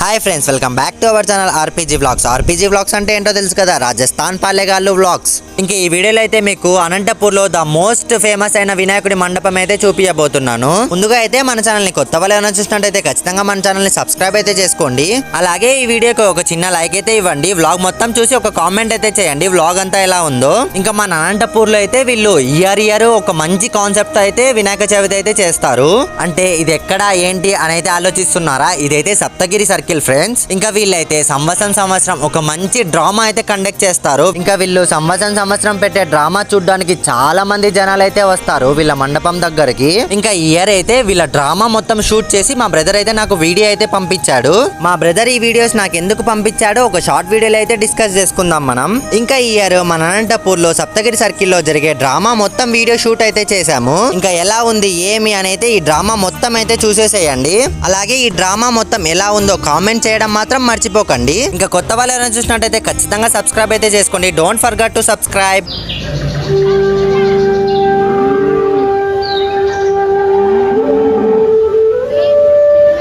Hi friends welcome back to our channel RPG vlogs RPG vlogs అంటే ఏంటో తెలుసు కదా? రాజస్థాన్ పల్లెగాళ్ళు వ్లాగ్స్ ఇంకా ఈ వీడియోలో అయితే మీకు అనంతపూర్లో ద మోస్ట్ ఫేమస్ అయిన వినాయకుడి మండపం అయితే చూపించబోతున్నాను ముందుగా అయితే మన ఛానల్ని కొత్త వాళ్ళు ఏమైనా చూసినట్టయితే ఖచ్చితంగా మన ఛానల్ని సబ్స్క్రైబ్ అయితే చేసుకోండి. అలాగే ఈ వీడియోకి ఒక చిన్న లైక్ అయితే ఇవ్వండి. వ్లాగ్ మొత్తం చూసి ఒక కామెంట్ అయితే చేయండి. వ్లాగ్ అంతా ఎలా ఉందో. ఇంకా మన అనంతపూర్లో అయితే వీళ్ళు ఇయర్ ఇయర్ ఒక మంచి కాన్సెప్ట్ అయితే వినాయక చవితి అయితే చేస్తారు. అంటే ఇది ఎక్కడ ఏంటి అని అయితే ఆలోచిస్తున్నారా? ఇదైతే సప్తగిరి సర్కిల్ ఫ్రెండ్స్ ఇంకా వీళ్ళైతే సంవత్సరం సంవత్సరం ఒక మంచి డ్రామా అయితే కండక్ట్ చేస్తారు. ఇంకా వీళ్ళు సంవత్సరం సంవత్సరం పెట్టే డ్రామా చూడడానికి చాలా మంది జనాలు అయితే వస్తారు వీళ్ళ మండపం దగ్గరికి. ఇంకా ఈ ఇయర్ అయితే వీళ్ళ డ్రామా మొత్తం షూట్ చేసి మా బ్రదర్ అయితే నాకు వీడియో అయితే పంపించాడు. మా బ్రదర్ ఈ వీడియోస్ నాకు ఎందుకు పంపించాడో ఒక షార్ట్ వీడియోలో అయితే డిస్కస్ చేసుకుందాం మనం. ఇంకా ఇయర్ మన అనంతపూర్లో సప్తగిరి సర్కిల్లో జరిగే డ్రామా మొత్తం వీడియో షూట్ అయితే చేశాము. ఇంకా ఎలా ఉంది ఏమి అని అయితే ఈ డ్రామా మొత్తం అయితే చూసేసేయండి. అలాగే ఈ డ్రామా మొత్తం ఎలా ఉందో కామెంట్ చేయడం మాత్రం మర్చిపోకండి. ఇంకా కొత్త వాళ్ళు ఎవరైనా చూసినట్టయితే ఖచ్చితంగా సబ్స్క్రైబ్ అయితే చేసుకోండి. డోంట్ ఫర్గట్ టు సబ్స్క్రైబ్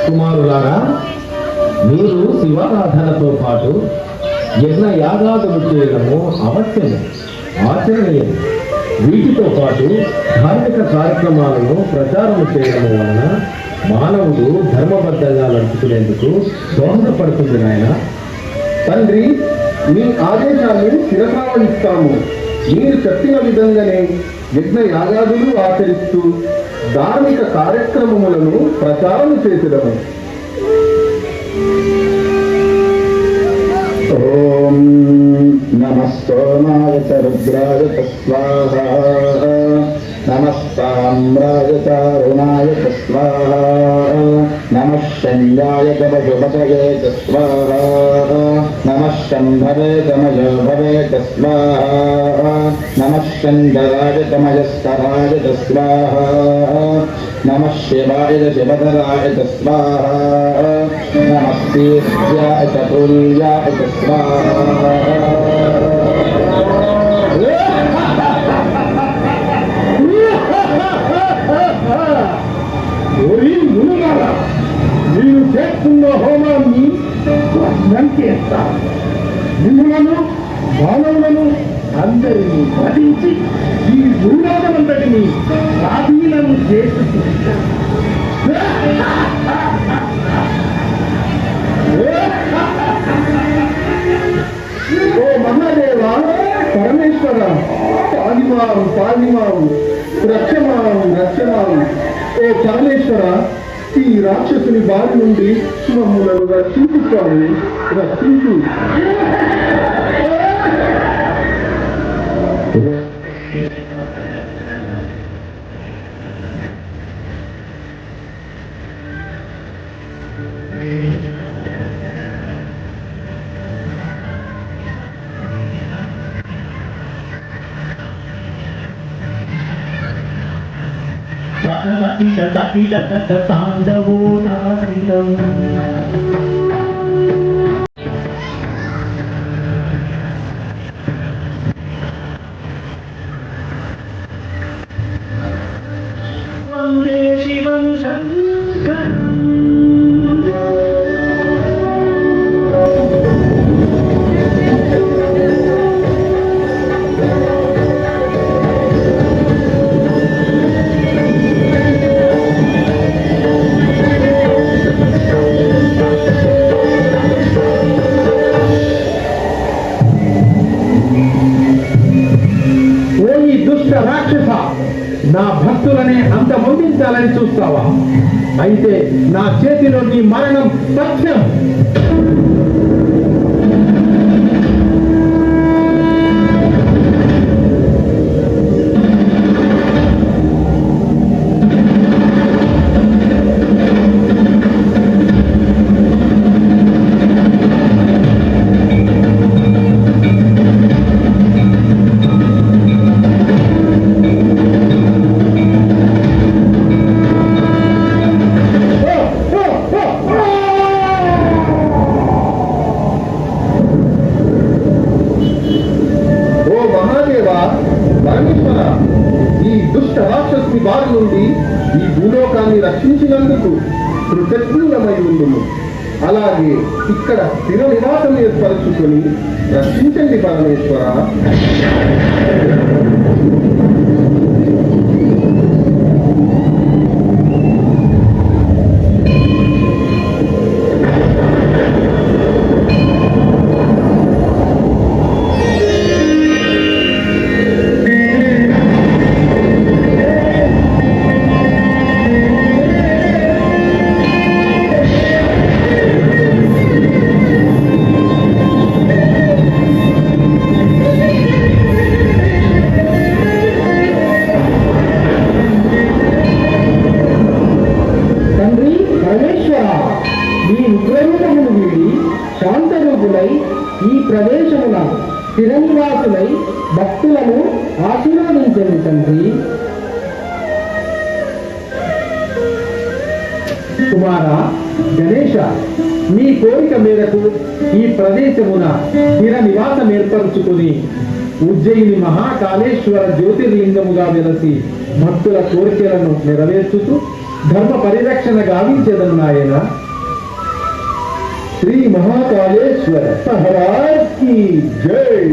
కుమారులారా మీరు శివారాధనతో పాటు యజ్ఞ యాగాదులు చేయడము అవశ్యము వీటితో పాటు ధార్మిక కార్యక్రమాలను ప్రచారం చేయడం వలన మానవుడు ధర్మబద్ధంగా నడుచుకునేందుకు దోహదపడుతుంది నాయన. తండ్రి మీ ఆదేశాన్ని శిరసావహిస్తాము మీరు చెప్పిన విధంగానే యజ్ఞ యాగాదులు ఆచరిస్తూ ధార్మిక కార్యక్రమములను ప్రచారం చేసడము ఓం నమస్తోమాయ చ సరుద్రాయ స్వాహ. నమస్తామ్రాయ చ అరుణాయ చ స్వాహా నమః శంయాయ చ పశుపతయే చ స్వాహా నమ శంభవే చ మయోభవే స్వాహా నమః శంకరాయ చ మయస్కరాయ చ స్వాహా నమః శివాయ చ శివధరాయ చ స్వాహా నమస్తేభ్యాయ చ తుల్యాయ చ స్వాహా నంకేస్తా మిమ్మలను మానవులను అందరినీ వధించి ఈ భూలోకమంతటిని స్వాధీనం చేసుకుంటా ఓ మహాదేవ పరమేశ్వర పాదిమావు పాదిమావు రక్షమావు రక్షమావు. ఓ పరమేశ్వర ఈ రాక్షసుని బారి నుండి మమ్మలను రక్షించుతావు రక్షించు తాండవో నాడిలం నా భక్తులనే అంత అంతమొందించాలని చూస్తావా? అయితే నా చేతిలో నీ మరణం సత్యం పరమేశ్వర ఈ దుష్ట రాక్షసుని బారి నుండి ఈ భూలోకాన్ని రక్షించినందుకు కృతజ్ఞులమై ఉండుము. అలాగే ఇక్కడ స్థిర నివాసం ఏర్పరచుకొని రక్షించండి పరమేశ్వర. భక్తులను ఆశీర్వదించండి తండ్రి. కుమార గణేష మీ కోరిక మేరకు ఈ ప్రదేశమున స్థిర నివాసం ఏర్పరచుకుని ఉజ్జయిని మహాకాళేశ్వర జ్యోతిర్లింగముగా వెలసి భక్తుల కోరికలను నెరవేర్చుతూ ధర్మ పరిరక్షణ గావించేదన్నాయన నాయన శ్రీ మహాకాళేశ్వర మహారాజ్కి జై